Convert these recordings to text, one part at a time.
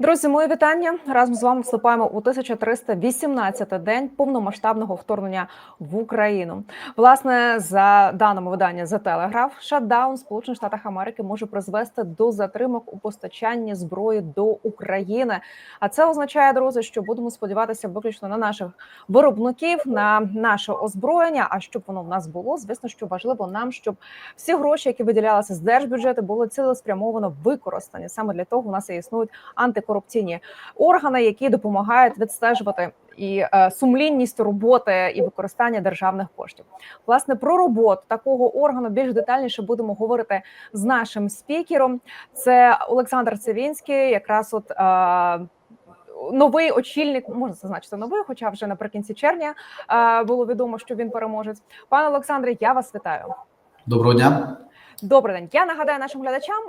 Друзі, мої вітання разом з вами вступаємо у 1318-й день повномасштабного вторгнення в Україну. Власне, за даними видання The Telegraph, шатдаун Сполучених Штатах Америки може призвести до затримок у постачанні зброї до України. А це означає, друзі, що будемо сподіватися виключно на наших виробників, на наше озброєння. А щоб воно в нас було, звісно, що важливо нам, щоб всі гроші, які виділялися з держбюджету, були цілеспрямовано використані. Саме для того у нас і існують антикорупційні органи, які допомагають відстежувати і е, сумлінність роботи і використання державних коштів. Власне про роботу такого органу більш детальніше будемо говорити з нашим спікером. Це Олександр Цивінський, якраз от. Е, Новий очільник можна зазначити новий, хоча вже наприкінці червня е, було відомо, що він переможець. Пане Олександре, я вас вітаю. Доброго дня. Добрий день. Я нагадаю нашим глядачам.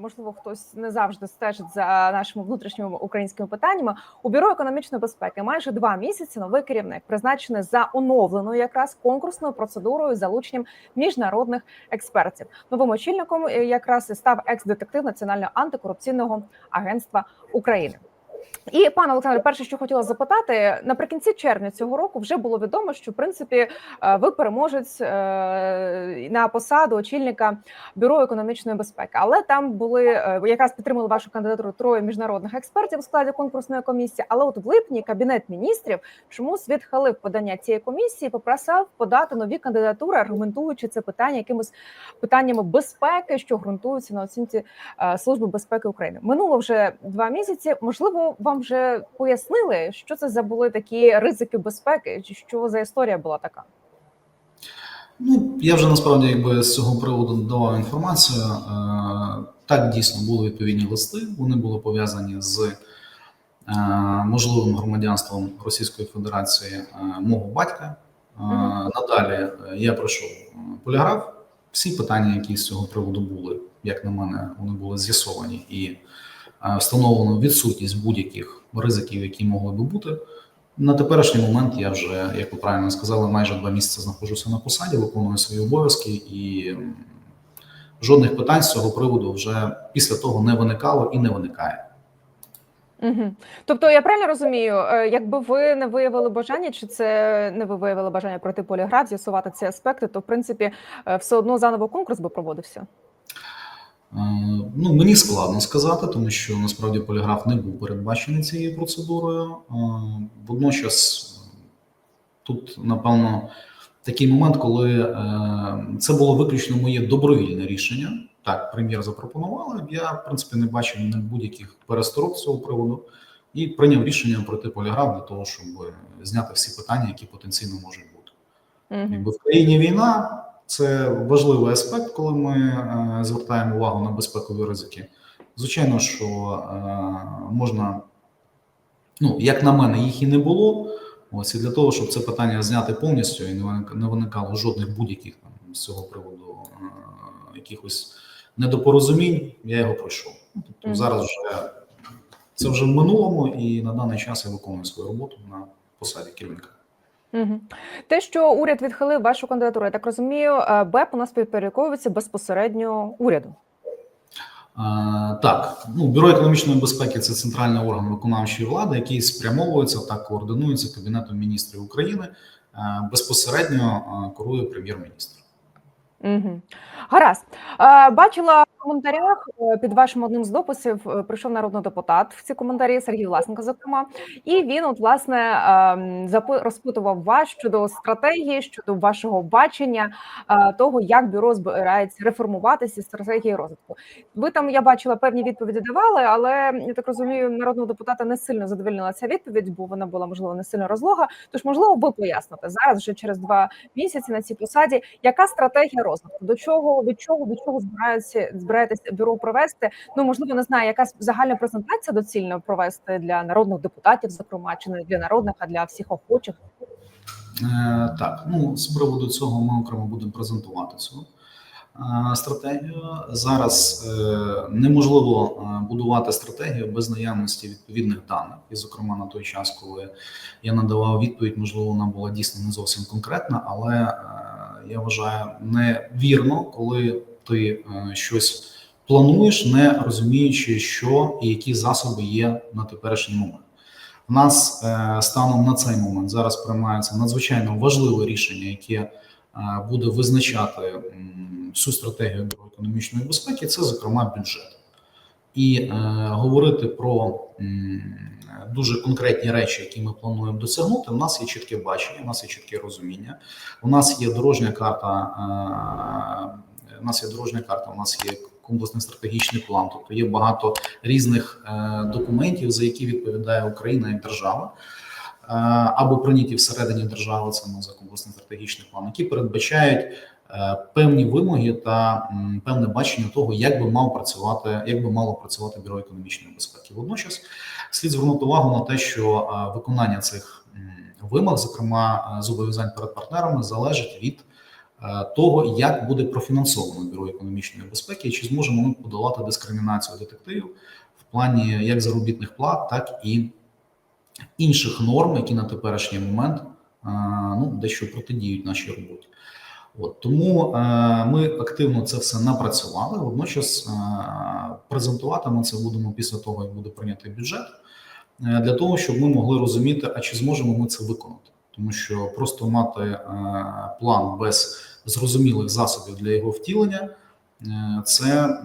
Можливо, хтось не завжди стежить за нашими внутрішніми українськими питаннями. У бюро економічної безпеки майже два місяці новий керівник призначений за оновленою якраз конкурсною процедурою залученням міжнародних експертів. Новим очільником е, якраз і став екс-детектив Національного антикорупційного агентства України. І пане Олександре, перше, що хотіла запитати, наприкінці червня цього року вже було відомо, що в принципі е, ви переможець е, на посаду очільника бюро економічної безпеки. Але там були е, якраз підтримали вашу кандидатуру троє міжнародних експертів у складі конкурсної комісії. Але от в липні кабінет міністрів чомусь відхилив подання цієї комісії, попросив подати нові кандидатури, аргументуючи це питання якимись питаннями безпеки, що ґрунтуються на оцінці служби безпеки України. Минуло вже два місяці. Можливо, вам вже пояснили, що це за були такі ризики безпеки, чи що за історія була така? Ну я вже насправді якби з цього приводу давав інформацію. Е, Так дійсно були відповідні листи. Вони були пов'язані з е, можливим громадянством Російської Федерації е, мого батька. Е, Надалі я пройшов поліграф. Всі питання, які з цього приводу були, як на мене, вони були з'ясовані і встановлено відсутність будь-яких ризиків, які могли би бути. На теперішній момент я вже, як ви правильно сказали, майже два місяці знаходжуся на посаді, виконую свої обов'язки, і жодних питань з цього приводу вже після того не виникало і не виникає. Угу. Тобто, я правильно розумію, е, якби ви не виявили бажання, чи це не ви виявили бажання пройти поліграф, з'ясувати ці аспекти, то в принципі е, все одно заново конкурс би проводився. Е, Ну, мені складно сказати, тому що насправді поліграф не був передбачений цією процедурою. Е, Водночас тут, напевно, такий момент, коли е, це було виключно моє добровільне рішення. Так, прем'єр запропонували. Я, в принципі, не бачив будь-яких пересторог з цього приводу і прийняв рішення пройти поліграф для того, щоб зняти всі питання, які потенційно можуть бути. Угу. Якби в країні війна це важливий аспект, коли ми е, звертаємо увагу на безпекові ризики. Звичайно, що е, можна, ну як на мене, їх і не було. Ось і для того, щоб це питання зняти повністю і не виник- не виникало жодних будь-яких там з цього приводу е, якихось недопорозумінь, я його пройшов. Тобто Мгм. зараз вже це вже в минулому, і на даний час я виконую свою роботу на посаді керівника. Угу. Те, що уряд відхилив вашу кандидатуру, я так розумію, е, БЕП у нас підпорядковується безпосередньо уряду. Е, Так, ну бюро економічної безпеки це центральний орган виконавчої влади, який спрямовується та координується Кабінетом міністрів України. Е, Безпосередньо е, керує прем'єр-міністр. Угу. Гаразд. Е, бачила коментарях е, під вашим одним з дописів е, прийшов народний депутат в ці коментарі Сергій Власенко, зокрема, і він, от власне, ем, розпитував вас щодо стратегії, щодо вашого бачення е, того, як бюро збирається реформуватися стратегії розвитку. Ви там я бачила певні відповіді давали, але я так розумію, народного депутата не сильно задовольнила ця відповідь, бо вона була можливо не сильно розлога. Тож, можливо, ви поясните зараз, вже через два місяці на цій посаді, яка стратегія розвитку? До чого від чого до чого збирається збираєтесь бюро провести? Ну можливо, не знаю, якась загальна презентація доцільно провести для народних депутатів, зокрема, чи не для народних, а для всіх охочих. Е, Так, ну з приводу цього ми окремо будемо презентувати цю е, стратегію. Зараз е, неможливо будувати стратегію без наявності відповідних даних. І, зокрема, на той час, коли я надавав відповідь, можливо, вона була дійсно не зовсім конкретна, але я вважаю невірно, коли ти е, щось плануєш, не розуміючи, що і які засоби є на теперішній момент. У нас е, станом на цей момент зараз приймається надзвичайно важливе рішення, яке е, буде визначати всю стратегію економічної безпеки. Це, зокрема, бюджет. І е, говорити про м, дуже конкретні речі, які ми плануємо досягнути. У нас є чітке бачення, у нас є чітке розуміння. У нас є дорожня карта. У нас є дорожня карта, у нас є комплексний стратегічний план. Тобто є багато різних е, документів, за які відповідає Україна як держава. е, Або прийняті всередині держави, це за комплексний стратегічний план, які передбачають е, певні вимоги та певне бачення того, як би мав працювати, як би мало працювати бюро економічної безпеки. Водночас слід звернути увагу на те, що виконання цих вимог, зокрема зобов'язань перед партнерами, залежить від того, як буде профінансовано бюро економічної безпеки, і чи зможемо ми подолати дискримінацію детективів в плані як заробітних плат, так і інших норм, які на теперішній момент е, ну, дещо протидіють нашій роботі. От тому е, ми активно це все напрацювали. Водночас е, презентувати ми це будемо після того, як буде прийнятий бюджет, е, для того, щоб ми могли розуміти, а чи зможемо ми це виконати, тому що просто мати е, план без зрозумілих засобів для його втілення. е, Це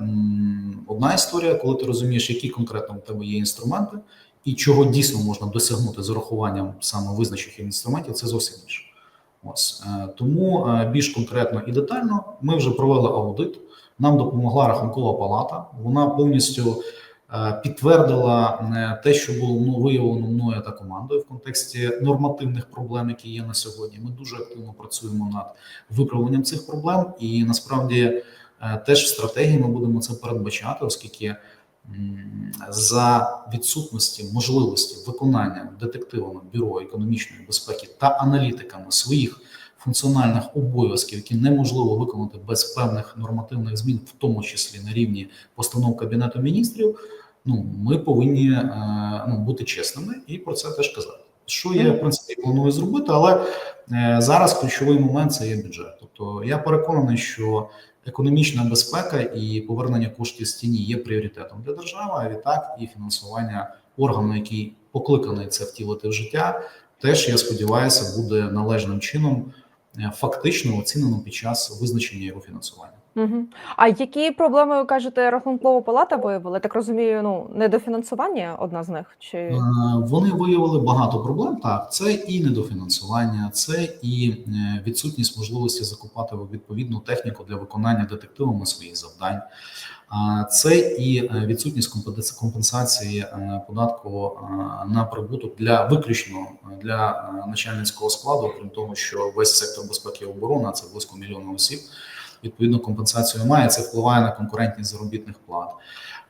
одна історія, коли ти розумієш, які конкретно у тебе є інструменти, і чого дійсно можна досягнути з урахуванням саме визначених інструментів, це зовсім інше. Ось е, тому е, більш конкретно і детально ми вже провели аудит. Нам допомогла рахункова палата. Вона повністю підтвердила е, те, що було ну, виявлено мною та командою в контексті нормативних проблем, які є на сьогодні. Ми дуже активно працюємо над виправленням цих проблем, і насправді е, теж в стратегії ми будемо це передбачати, оскільки за відсутності можливості виконання детективами бюро економічної безпеки та аналітиками своїх функціональних обов'язків, які неможливо виконати без певних нормативних змін, в тому числі на рівні постанов кабінету міністрів. Ну ми повинні е, ну, бути чесними і про це теж казати. Що я в принципі планую зробити, але е, зараз ключовий момент це є бюджет. Тобто я переконаний, що економічна безпека і повернення коштів з тіні є пріоритетом для держави. А відтак і фінансування органу, який покликаний це втілити в життя, теж я сподіваюся, буде належним чином е, фактично оцінено під час визначення його фінансування. Угу. А які проблеми ви кажете, рахункова палата виявила? Так розумію, ну недофінансування одна з них чи Е, Вони виявили багато проблем. Так, це і недофінансування, це і е, відсутність можливості закупати відповідну техніку для виконання детективами своїх завдань. Це і е, відсутність компенса- компенсації податку на прибуток для виключно для начальницького складу, крім того, що весь сектор безпеки і оборони, це близько мільйона осіб. Відповідно, компенсацію має це впливає на конкурентність заробітних плат.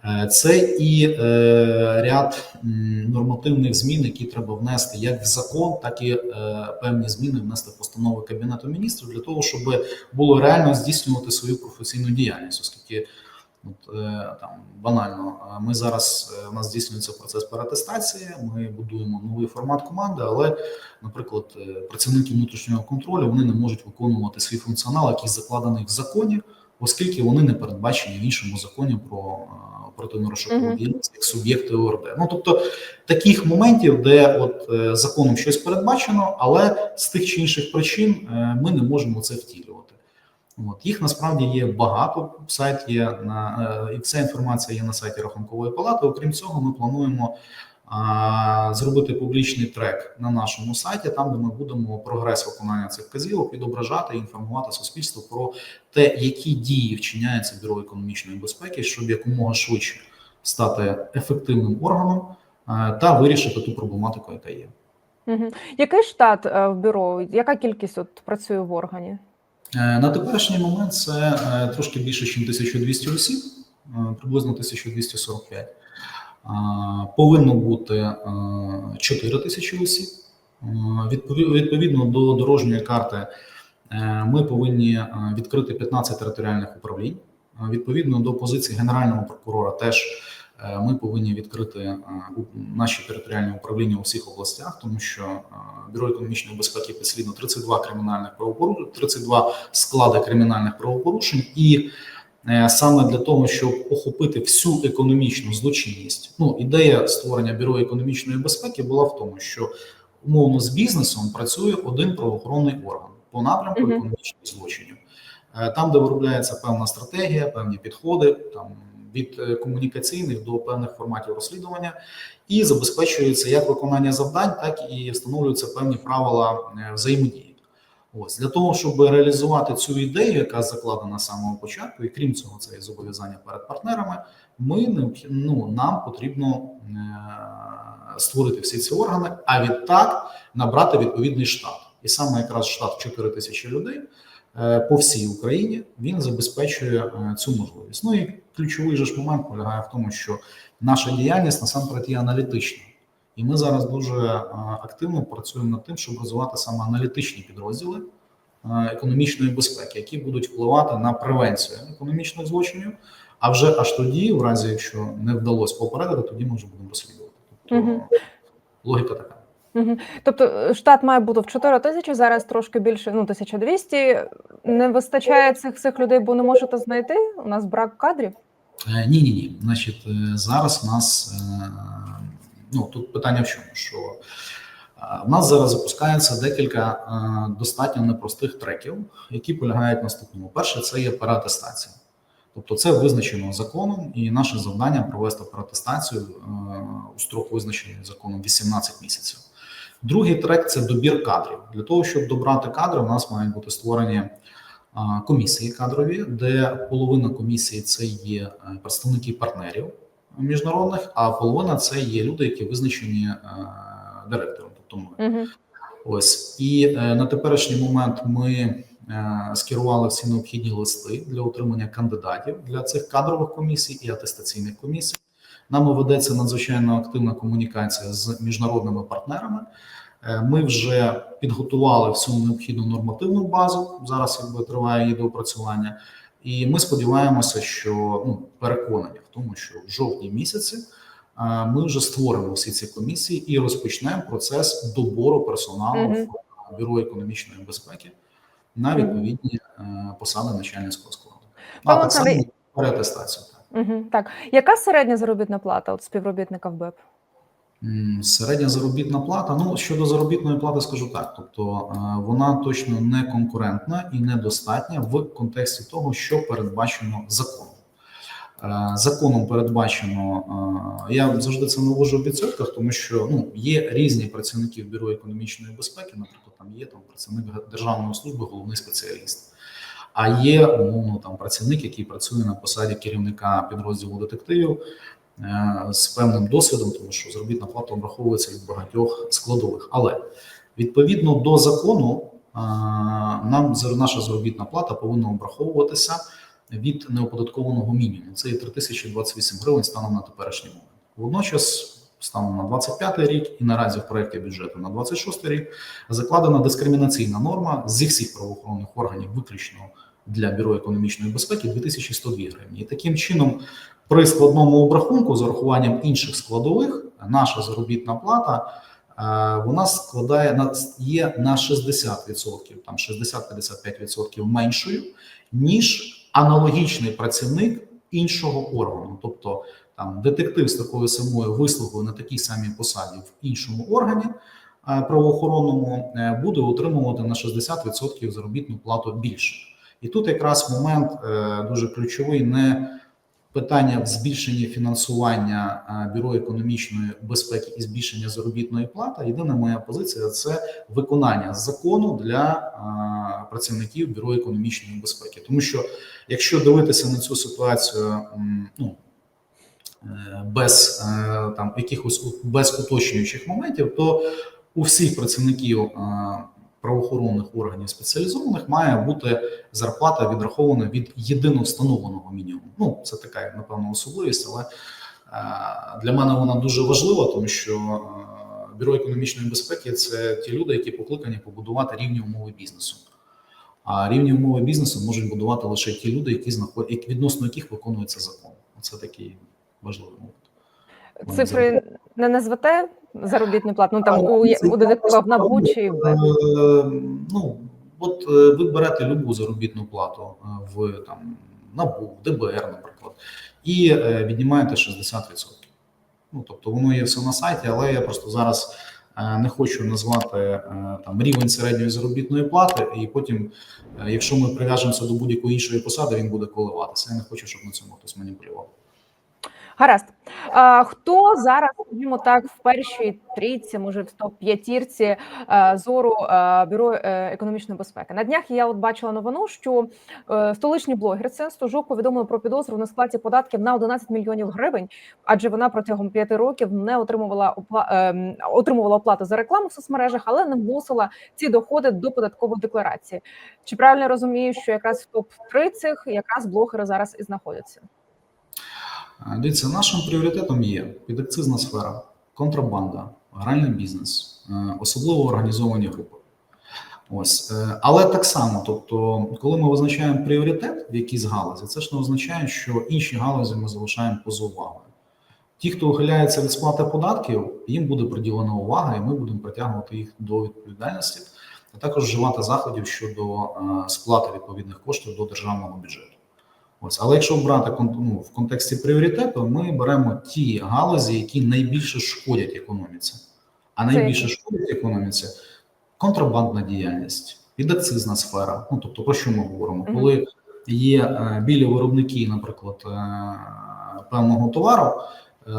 Е, Це і е, ряд нормативних змін, які треба внести як в закон, так і е, певні зміни внести в постанови кабінету міністрів для того, щоб було реально здійснювати свою професійну діяльність, оскільки от, е, там банально ми зараз е, у нас здійснюється процес переатестації, Ми будуємо новий формат команди, але, наприклад, е, працівники внутрішнього контролю вони не можуть виконувати свій функціонал, який закладений в законі, оскільки вони не передбачені в іншому законі про оперативно розшукову діяльність як суб'єкти ОРД. Ну тобто таких моментів, де от законом щось передбачено, але з тих чи інших причин ми не можемо це втілювати. От їх насправді є багато. Сайт є на е, і вся інформація є на сайті Рахункової палати. Окрім цього, ми плануємо а, зробити публічний трек на нашому сайті, там де ми будемо прогрес виконання цих вказівок відображати і інформувати суспільство про те, які дії вчиняється бюро економічної безпеки, щоб якомога швидше стати ефективним органом е, та вирішити ту проблематику, яка є. угу. який штат е, в бюро? Яка кількість от працює в органі? Е, На теперішній момент це е, трошки більше, ніж 1200 осіб, е, приблизно 1245. Е, Повинно бути е, 4 тисячі осіб. Відповідно до дорожньої карти, ми повинні відкрити 15 територіальних управлінь. Відповідно до позиції генерального прокурора, теж ми повинні відкрити е, наші територіальні управління у всіх областях, тому що е, бюро економічної безпеки підслідно 32 кримінальних правопорушень, 32 склади кримінальних правопорушень, і е, саме для того, щоб охопити всю економічну злочинність. Ну, ідея створення бюро економічної безпеки була в тому, що умовно з бізнесом працює один правоохоронний орган по напрямку економічних злочинів. Е, Там, де виробляється певна стратегія, певні підходи, там від е, комунікаційних до певних форматів розслідування, і забезпечується як виконання завдань, так і встановлюються певні правила е, взаємодії. Ось для того, щоб реалізувати цю ідею, яка закладена з самого початку, і крім цього, це є зобов'язання перед партнерами. Ми ну, нам потрібно е, створити всі ці органи, а відтак набрати відповідний штат. І саме якраз штат в 4 тисячі людей по всій Україні він забезпечує е, цю можливість. Ну і ключовий же ж момент полягає в тому, що наша діяльність насамперед є аналітична. І ми зараз дуже е, активно працюємо над тим, щоб розвивати саме аналітичні підрозділи е, економічної безпеки, які будуть впливати на превенцію економічних злочинів. А вже аж тоді, в разі якщо не вдалося попередити, тоді ми вже будемо розслідувати. Тобто Мгм. логіка така. Тобто е, штат має бути в 4 тисячі, зараз трошки більше, ну 1200. Не вистачає цих цих людей, бо не можете знайти. У нас брак кадрів. Е, Ні, ні, ні. Значить, е, зараз у нас ну тут питання в чому, що в нас зараз запускається декілька достатньо непростих треків, які полягають в наступному. Перше, це є переатестація. Тобто це визначено законом, і наше завдання провести переатестацію е, у строк визначений законом 18 місяців. Другий трек це добір кадрів. Для того, щоб добрати кадри, у нас мають бути створені комісії кадрові, де половина комісії це є е, представники партнерів міжнародних, а половина це є люди, які визначені е, директором. Тобто ми. Угу. Ось і е, на теперішній момент ми скерували всі необхідні листи для отримання кандидатів для цих кадрових комісій і атестаційних комісій. Нами ведеться надзвичайно активна комунікація з міжнародними партнерами. Е, Ми вже підготували всю необхідну нормативну базу. Зараз якби триває її доопрацювання, і ми сподіваємося, що ну переконані в тому, що в жовтні місяці е, ми вже створимо всі ці комісії і розпочнемо процес добору персоналу Мгм. в бюро економічної безпеки на відповідні е, посади начальницького складу. А Павло так само переатестацію. Угу. Так, яка середня заробітна плата от співробітника в БЕП? Середня заробітна плата. Ну щодо заробітної плати, скажу так. Тобто е, вона точно не конкурентна і недостатня в контексті того, що передбачено законом. Е, Законом передбачено, е, я завжди це навожу в відсотках, тому що ну є різні працівники в бюро економічної безпеки. Наприклад, там є там працівник державної служби, головний спеціаліст. А є умовно там працівник, який працює на посаді керівника підрозділу детективів е, з певним досвідом, тому що заробітна плата обраховується від багатьох складових. Але відповідно до закону, е, нам наша заробітна плата повинна обраховуватися від неоподаткованого мінімуму. Це є 3028 гривень станом на теперішній момент. Водночас. Станом на 25 рік і наразі в проєкті бюджету на 26 рік закладена дискримінаційна норма зі всіх правоохоронних органів, виключно для бюро економічної безпеки 2102 гривні. І таким чином, при складному обрахунку з урахуванням інших складових, наша заробітна плата е, вона складає на є на 60%, там 60-55% меншою, ніж аналогічний працівник іншого органу, тобто там детектив з такою самою вислугою на такій самій посаді в іншому органі е, правоохоронному е, буде отримувати на 60% заробітну плату більше. І тут якраз момент е, дуже ключовий не питання збільшення фінансування е, бюро економічної безпеки і збільшення заробітної плати. Єдина моя позиція це виконання закону для е, працівників бюро економічної безпеки, тому що якщо дивитися на цю ситуацію, ну без там якихось без уточнюючих моментів, то у всіх працівників правоохоронних органів спеціалізованих має бути зарплата відрахована від єдино встановленого мінімуму. Ну це така напевно особливість, але е, для мене вона дуже важлива, тому що е, бюро економічної безпеки це ті люди, які покликані побудувати рівні умови бізнесу. А рівні умови бізнесу можуть будувати лише ті люди, які знаходять відносно яких виконується закон. Це такий важливий момент. Цифри не назвете заробітну плату? Ну там у, у детектива в НАБУ чи в Е, Ну от е, ви берете любу заробітну плату е, в там НАБУ, в ДБР, наприклад, і віднімаєте 60%. Ну, тобто воно є все на сайті, але я просто зараз не хочу назвати там рівень середньої заробітної плати, і потім, якщо ми прив'яжемося до будь-якої іншої посади, він буде коливатися. Я не хочу, щоб на цьому хтось маніпулював. Гаразд. А, хто зараз, скажімо так, в першій трійці, може в топ п'ятірці е, зору е, бюро е, економічної безпеки? На днях я от бачила новину, що столичні блогерці Стожук повідомили про підозру в несплаті податків на 11 мільйонів гривень, адже вона протягом п'яти років не отримувала опла... отримувала оплату за рекламу в соцмережах, але не вносила ці доходи до податкової декларації. Чи правильно розумію, що якраз в топ 3 цих якраз блогери зараз і знаходяться? Дивіться, нашим пріоритетом є підакцизна сфера, контрабанда, гральний бізнес, е, особливо організовані групи. Ось, е, але так само, тобто, коли ми визначаємо пріоритет в якійсь галузі, це ж не означає, що інші галузі ми залишаємо поза увагою. Ті, хто ухиляється від сплати податків, їм буде приділена увага, і ми будемо притягувати їх до відповідальності, а також вживати заходів щодо е, сплати відповідних коштів до державного бюджету. Ось, але якщо брати ну, в контексті пріоритету, ми беремо ті галузі, які найбільше шкодять економіці. А найбільше шкодять економіці контрабандна діяльність, підакцизна сфера. Ну тобто, про що ми говоримо? Мгм. Коли є е, білі виробники, наприклад, е, певного товару е,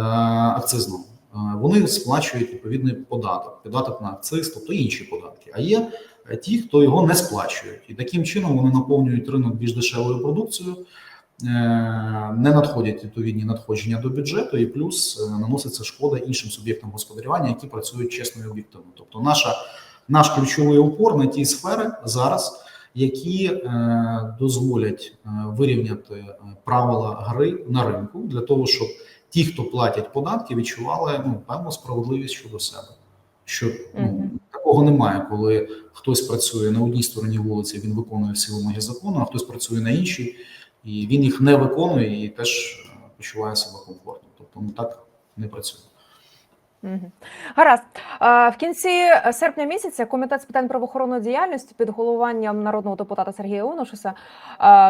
акцизного, е, вони сплачують відповідний податок, податок на акциз, тобто інші податки. А є ті, хто його не сплачують, і таким чином вони наповнюють ринок більш дешевою продукцією. е, Не надходять відповідні надходження до бюджету, і плюс е, наноситься шкода іншим суб'єктам господарювання, які працюють чесно і об'єктивно. Тобто, наша наш ключовий опор на ті сфери зараз, які е, дозволять вирівняти правила гри на ринку для того, щоб ті, хто платять податки, відчували ну, певну справедливість щодо себе. Що ну. Такого немає, коли хтось працює на одній стороні вулиці, він виконує всі вимоги закону, а хтось працює на іншій, і він їх не виконує і теж почуває себе комфортно. Тобто, ну так не працює. Гаразд. Е, В кінці серпня місяця комітет з питань правоохоронної діяльності під головуванням народного депутата Сергія Онушеса е,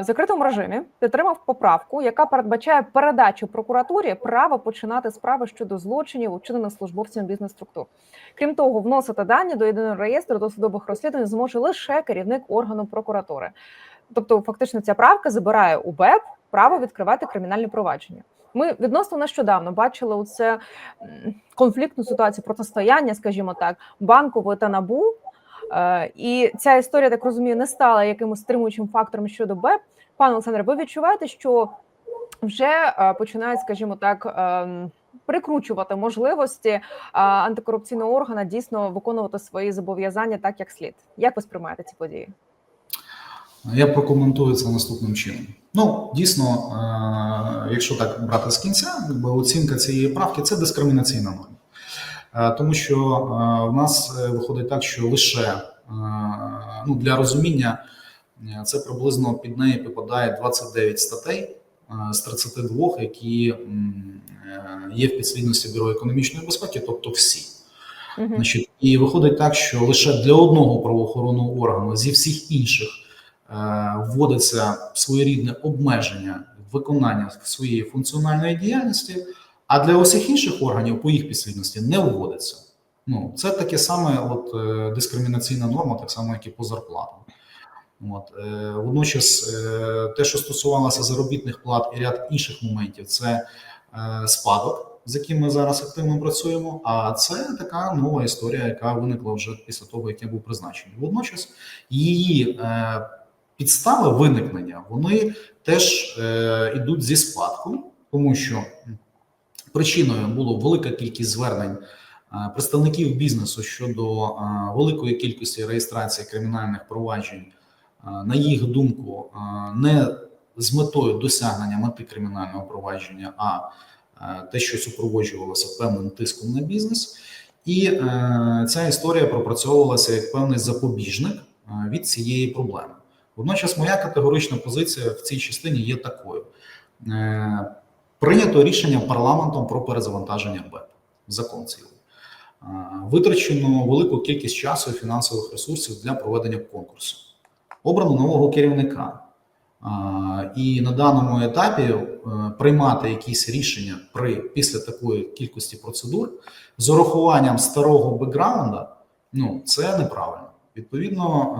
в закритому режимі підтримав поправку, яка передбачає передачу прокуратурі права починати справи щодо злочинів, учинених службовцями бізнес-структур. Крім того, вносити дані до єдиного реєстру досудових розслідувань зможе лише керівник органу прокуратури. Тобто, фактично, ця правка забирає у БЕП право відкривати кримінальні провадження. Ми відносно нещодавно бачили у це конфліктну ситуацію протистояння, скажімо так, банкової та набу. Е, І ця історія, так розумію, не стала якимось стримуючим фактором щодо БЕП. Пане Олександре, ви відчуваєте, що вже е, починають, скажімо так, ем, прикручувати можливості е, антикорупційного органа дійсно виконувати свої зобов'язання так, як слід. Як ви сприймаєте ці події? Я прокоментую це наступним чином. Ну, дійсно, е, якщо так брати з кінця, оцінка цієї правки це дискримінаційна норма. Е, Тому що е, в нас виходить так, що лише ну, для розуміння це приблизно під неї підпадає 29 статей з 32, які є в підслідності Бюро економічної безпеки, тобто всі. Значить, і виходить так, що лише для одного правоохоронного органу зі всіх інших вводиться своєрідне обмеження виконання своєї функціональної діяльності, а для усіх інших органів по їх підслідності не вводиться. Ну, це таке саме от, е, дискримінаційна норма, так само, як і по зарплатам. От, е, водночас, е, те, що стосувалося заробітних плат і ряд інших моментів, це е, спадок, з яким ми зараз активно працюємо. А це така нова історія, яка виникла вже після того, як я був призначений. Водночас її е, підстави виникнення вони теж е, йдуть зі спадку, тому що причиною було велика кількість звернень е, представників бізнесу щодо е, великої кількості реєстрації кримінальних проваджень, е, на їх думку, не з метою досягнення мети кримінального провадження, а те, що супроводжувалося певним тиском на бізнес, і е, ця історія пропрацьовувалася як певний запобіжник від цієї проблеми. Водночас, моя категорична позиція в цій частині є такою: Е, прийнято рішення парламентом про перезавантаження БЕП, закон цілий. Е, Витрачено велику кількість часу і фінансових ресурсів для проведення конкурсу. Обрано нового керівника. І на даному етапі е, приймати якісь рішення при після такої кількості процедур з урахуванням старого бекграунда, ну це неправильно. Відповідно,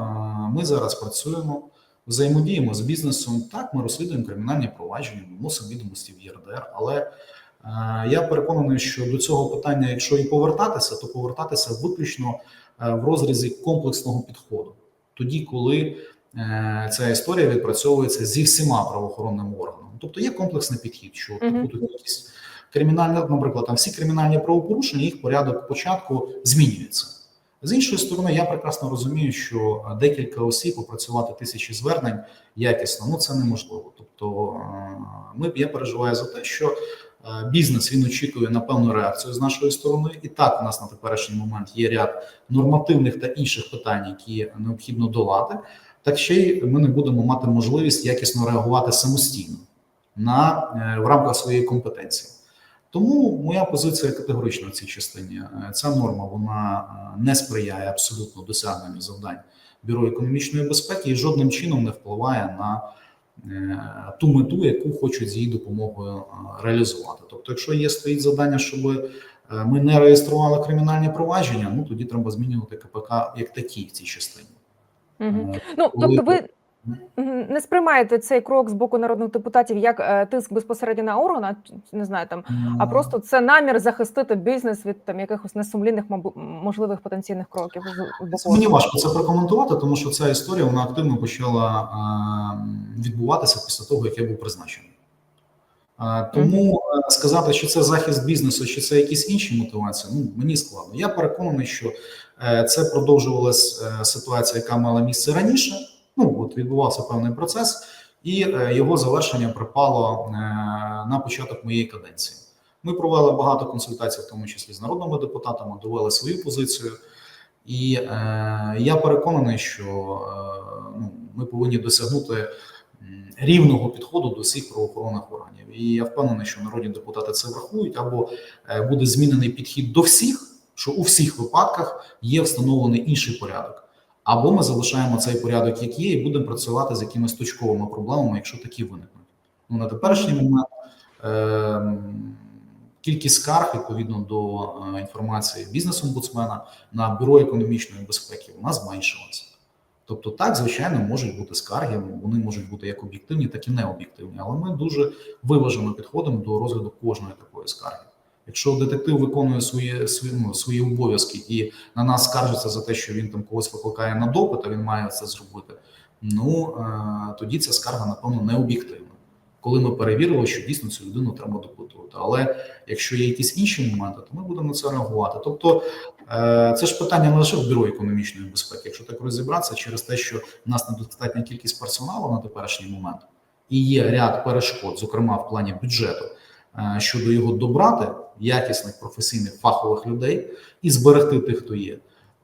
е, ми зараз працюємо, взаємодіємо з бізнесом. Так, ми розслідуємо кримінальні провадження, вносимо відомості в ЄРДР, але е, я переконаний, що до цього питання, якщо і повертатися, то повертатися виключно е, в розрізі комплексного підходу, тоді, коли е, ця історія відпрацьовується зі всіма правоохоронними органами. Тобто є комплексний підхід, що Мгм. будуть якісь кримінальні, наприклад, там всі кримінальні правопорушення, їх порядок початку змінюється. З іншої сторони, я прекрасно розумію, що е, декілька осіб опрацювати тисячі звернень якісно, ну це неможливо. Тобто, е, ми я переживаю за те, що е, бізнес він очікує на певну реакцію з нашої сторони. І так, у нас на теперішній момент є ряд нормативних та інших питань, які необхідно долати. Так ще й ми не будемо мати можливість якісно реагувати самостійно на в рамках своєї компетенції. Тому моя позиція категорична в цій частині. Е, Ця норма вона е, не сприяє абсолютно досягненню завдань бюро економічної безпеки і жодним чином не впливає на е, ту мету, яку хочуть з її допомогою реалізувати. Тобто, якщо є стоїть завдання, щоб ми не реєстрували кримінальні провадження, ну тоді треба змінювати КПК як такі в цій частині. Е, Ну тобто, ви не сприймаєте цей крок з боку народних депутатів як е, тиск безпосередньо на органа, не знаю там, а просто це намір захистити бізнес від там якихось несумлінних можливих потенційних кроків. Мені важко це прокоментувати, тому що ця історія вона активно почала відбуватися після того, як я був призначений. Тому е, сказати, що це захист бізнесу, чи це якісь інші мотивації, ну мені складно. Я переконаний, що е, це продовжувалась ситуація, яка мала місце раніше. Ну от відбувався певний процес, і е, його завершення припало е, на початок моєї каденції. Ми провели багато консультацій, в тому числі з народними депутатами, довели свою позицію. І е, я переконаний, що е, ну, ми повинні досягнути рівного підходу до всіх правоохоронних органів. І я впевнений, що народні депутати це врахують, або е, буде змінений підхід до всіх, що у всіх випадках є встановлений інший порядок. Або ми залишаємо цей порядок, як є, і будемо працювати з якимись точковими проблемами, якщо такі виникнуть. Ну на теперішній момент. Е, Кількість скарг відповідно до е, інформації бізнес-омбудсмена на бюро економічної безпеки вона зменшилася. Тобто, так, звичайно, можуть бути скарги, вони можуть бути як об'єктивні, так і необ'єктивні. Але ми дуже виважено підходимо до розгляду кожної такої скарги. Якщо детектив виконує свої свої, ну, свої обов'язки і на нас скаржиться за те, що він там когось викликає на допит, а він має це зробити. Ну е, тоді ця скарга, напевно, не об'єктивна. Коли ми перевірили, що дійсно цю людину треба допитувати. Але якщо є якісь інші моменти, то ми будемо на це реагувати. Тобто, е, це ж питання не лише в бюро економічної безпеки. Якщо так розібратися, через те, що в нас недостатня кількість персоналу на теперішній момент, і є ряд перешкод, зокрема в плані бюджету, е, щодо його добрати якісних професійних фахових людей і зберегти тих, хто є.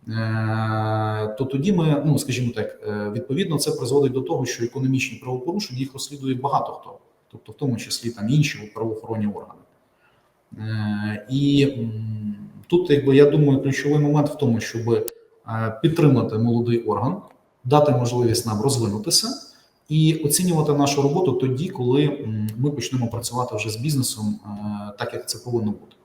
е, То тоді ми, ну скажімо так, е, відповідно, це призводить до того, що економічні правопорушення їх розслідує багато хто, тобто в тому числі там інші правоохоронні органи. Е, І тут, якби я думаю, ключовий момент в тому, щоб підтримати молодий орган, дати можливість нам розвинутися і оцінювати нашу роботу тоді, коли ми почнемо працювати вже з бізнесом, е, так як це повинно бути.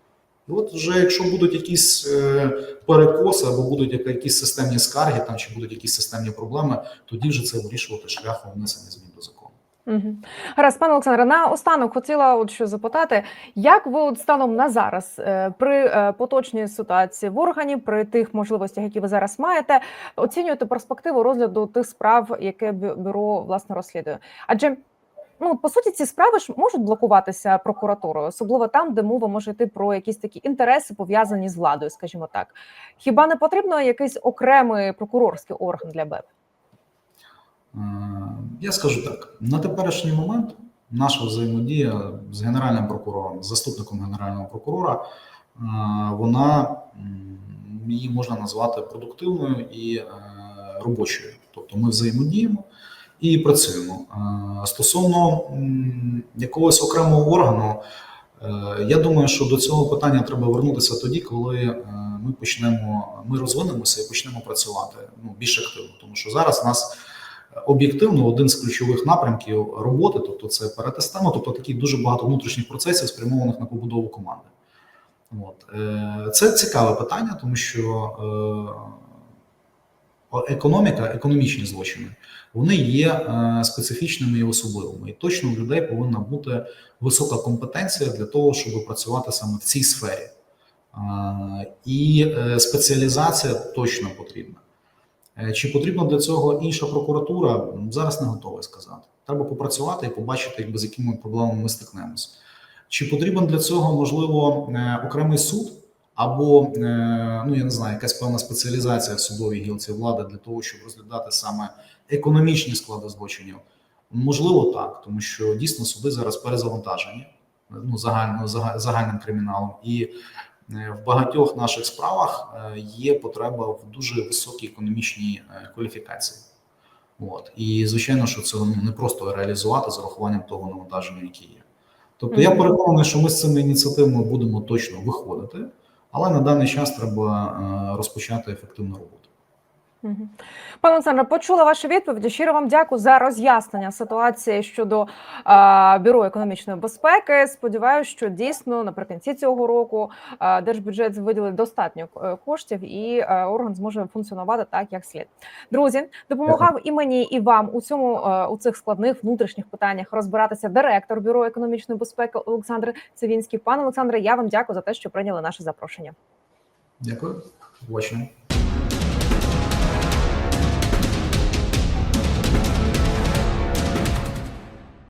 І от вже якщо будуть якісь е, перекоси або будуть якісь системні скарги, там чи будуть якісь системні проблеми, тоді вже це вирішувати шляхом внесення змін до закону. Угу. Гаразд, пане Олександре, на останок хотіла от що запитати, як ви от станом на зараз е, при е, поточній ситуації в органі, при тих можливостях, які ви зараз маєте, оцінюєте перспективу розгляду тих справ, яке бю- бюро власне розслідує? Адже ну по суті ці справи ж можуть блокуватися прокуратурою, особливо там, де мова може йти про якісь такі інтереси пов'язані з владою, скажімо так. Хіба не потрібно якийсь окремий прокурорський орган для БЕП? Е, Я скажу так: на теперішній момент наша взаємодія з генеральним прокурором, з заступником генерального прокурора, е, вона її можна назвати продуктивною і е, робочою. Тобто ми взаємодіємо і працюємо. Стосовно якогось окремого органу, я думаю, що до цього питання треба вернутися тоді, коли ми почнемо, ми розвинемося і почнемо працювати ну, більш активно, тому що зараз нас об'єктивно один з ключових напрямків роботи, тобто це перетестами, тобто такі дуже багато внутрішніх процесів, спрямованих на побудову команди. От. Е, Це цікаве питання, тому що е, економіка, економічні злочини, вони є е, специфічними і особливими. І точно у людей повинна бути висока компетенція для того, щоб працювати саме в цій сфері. І спеціалізація точно потрібна. Е, Чи потрібна для цього інша прокуратура? Зараз не готовий сказати. Треба попрацювати і побачити, якби з якими проблемами ми стикнемося. Чи потрібен для цього, можливо, е, окремий суд або е, ну я не знаю, якась певна спеціалізація в судовій гілці влади для того, щоб розглядати саме економічні склади злочинів? Можливо, так, тому що дійсно суди зараз перезавантажені ну, загально, загальним криміналом, і в багатьох наших справах е, є потреба в дуже високій економічній е, кваліфікації. От і звичайно, що це не просто реалізувати з урахуванням того навантаження, яке є. Тобто, я переконаний, що ми з цими ініціативами будемо точно виходити, але на даний час треба е, розпочати ефективну роботу. Пане Олександре, почула ваші відповіді. Щиро вам дякую за роз'яснення ситуації щодо а, бюро економічної безпеки. Сподіваюся, що дійсно наприкінці цього року а, держбюджет виділить достатньо е, коштів, і е, орган зможе функціонувати так, як слід. Друзі, допомагав і мені, і вам у цьому е, у цих складних внутрішніх питаннях розбиратися директор бюро економічної безпеки Олександр Цивінський. Пане Олександре, я вам дякую за те, що прийняли наше запрошення. Дякую. Побачення.